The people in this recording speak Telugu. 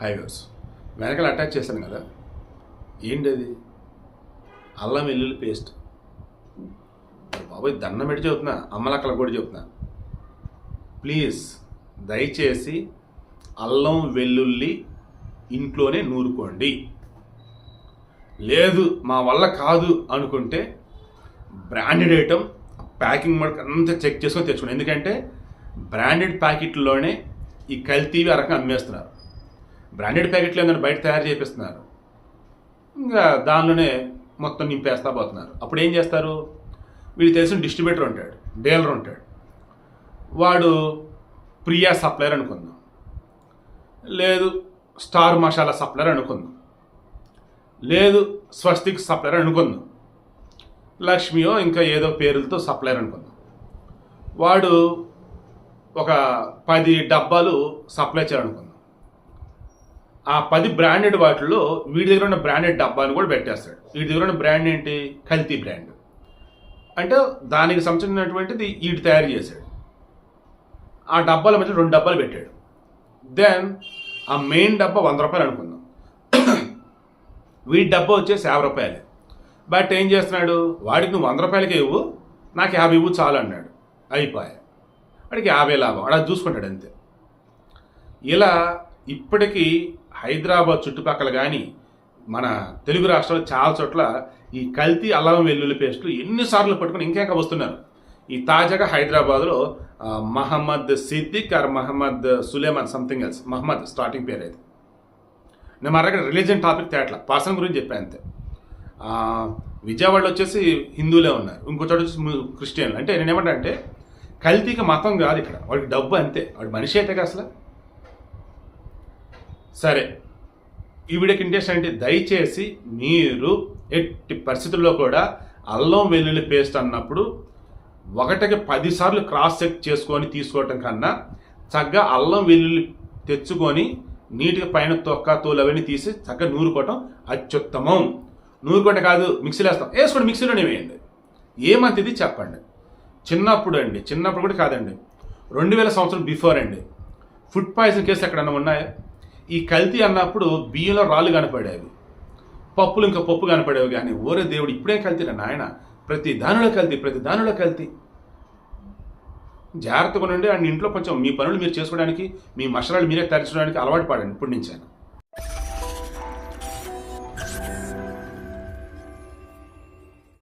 హైవేస్ వెనకాల అటాచ్ చేశాను కదా. ఏంటి అది అల్లం వెల్లుల్లి పేస్ట్ బాబోయ్ దండం పెట్టి చెబుతున్నా అమ్మలక్కల కూడా చెబుతున్నా ప్లీజ్ దయచేసి అల్లం వెల్లుల్లి ఇంట్లోనే నూరుకోండి. లేదు మా వల్ల కాదు అనుకుంటే బ్రాండెడ్ ఐటమ్ ప్యాకింగ్ మడక అంతా చెక్ చేసుకొని తెచ్చుకోండి. ఎందుకంటే బ్రాండెడ్ ప్యాకెట్లోనే ఈ కల్తీవి ఆ రకంగా అమ్మేస్తున్నారు. బ్రాండెడ్ ప్యాకెట్లు ఏమైనా బయట తయారు చేపిస్తున్నారు. ఇంకా దానిలోనే మొత్తం నింపేస్తా పోతున్నారు. అప్పుడు ఏం చేస్తారు? వీడికి తెలిసిన డిస్ట్రిబ్యూటర్ ఉంటాడు డీలర్ ఉంటాడు. వాడు ప్రియా సప్లయర్ అనుకుందాం. లేదు స్టార్ మసాలా సప్లయర్ అనుకుందాం. లేదు స్వస్తిక్ సప్లయర్ అనుకుందాం. లక్ష్మియో ఇంకా ఏదో పేర్లతో సప్లయర్ అనుకుందాం. వాడు ఒక పది డబ్బాలు సప్లై చేయాలనుకుందాం. ఆ పది బ్రాండెడ్ వాటిల్లో వీడి దగ్గర ఉన్న బ్రాండెడ్ డబ్బాను కూడా పెట్టేస్తాడు. వీడి దగ్గర ఉన్న బ్రాండ్ ఏంటి? కల్తీ బ్రాండ్ అంటే దానికి సంబంధించినటువంటిది వీడు తయారు చేశాడు. ఆ డబ్బాల మధ్య రెండు డబ్బాలు పెట్టాడు. దెన్ ఆ మెయిన్ డబ్బా వంద రూపాయలు అనుకుందాం. వీడి డబ్బా వచ్చేసి యాభై రూపాయలు. బట్ ఏం చేస్తున్నాడు? వాడికి నువ్వు వంద రూపాయలకే ఇవ్వు నాకు యాభై ఇవ్వు చాలు అన్నాడు. అయిపోయా. వాడికి యాభై లాభం. అలా చూసుకుంటాడు అంతే. ఇలా ఇప్పటికీ హైదరాబాద్ చుట్టుపక్కల కానీ మన తెలుగు రాష్ట్రాలు చాలా చోట్ల ఈ కల్తీ అల్లం వెల్లుల్లి పేస్టులు ఎన్నిసార్లు పట్టుకుని ఇంకా వస్తున్నారు. ఈ తాజాగా హైదరాబాద్లో Mohammed Siddique or Mohammed Suleman something else. Mohammed starting పేరు అయితే నేను మరొక రిలీజియన్ టాపిక్ తేట్ల. పర్సన్ గురించి చెప్పాను అంతే. విజయవాడలో వచ్చేసి హిందువులే ఉన్నారు. ఇంకో చోట వచ్చేసి క్రిస్టియన్లు. అంటే నేనేమంటా అంటే కల్తీకి మతం కాదు ఇక్కడ. వాడికి డబ్బు అంతే. వాడు మనిషి అయితే అసలు. సరే. ఈ వీడియోకి ఇంట్రెస్ట్ అంటే దయచేసి మీరు ఎట్టి పరిస్థితుల్లో కూడా అల్లం వెల్లుల్లి పేస్ట్ అన్నప్పుడు ఒకటికి పదిసార్లు క్రాస్ చెక్ చేసుకొని తీసుకోవటం కన్నా చక్కగా అల్లం వెల్లుల్లి తెచ్చుకొని నీటిగా పైన తొక్క తోలు అవన్నీ తీసి చక్కగా నూరుకోవటం అత్యుత్తమం. నూరుకోవటం కాదు మిక్సీలో వేస్తాం. వేసుకోండి మిక్సీలోనే వేయండి. ఏమంతిది చెప్పండి. చిన్నప్పుడు అండి చిన్నప్పుడు కూడా కాదండి. రెండు వేల సంవత్సరం బిఫోర్ అండి. ఫుడ్ పాయిజన్ కేసు ఎక్కడన్నా ఉన్నాయా? ఈ కల్తీ అన్నప్పుడు బియ్యంలో రాళ్ళు కనపడేవి. పప్పులు ఇంకా పప్పు కనపడేవి కానీ ఓరే దేవుడు ఇప్పుడే కల్తీరా నాయన. ప్రతి దానిలో కల్తీ ప్రతి దానిలో కల్తీ. జాగ్రత్తగా ఉండండి. అండ్ ఇంట్లో కొంచెం మీ పనులు మీరు చేసుకోవడానికి మీ మసరాలు మీరే తరచడానికి అలవాటు పడండి. ఇప్పుడు నుంచి.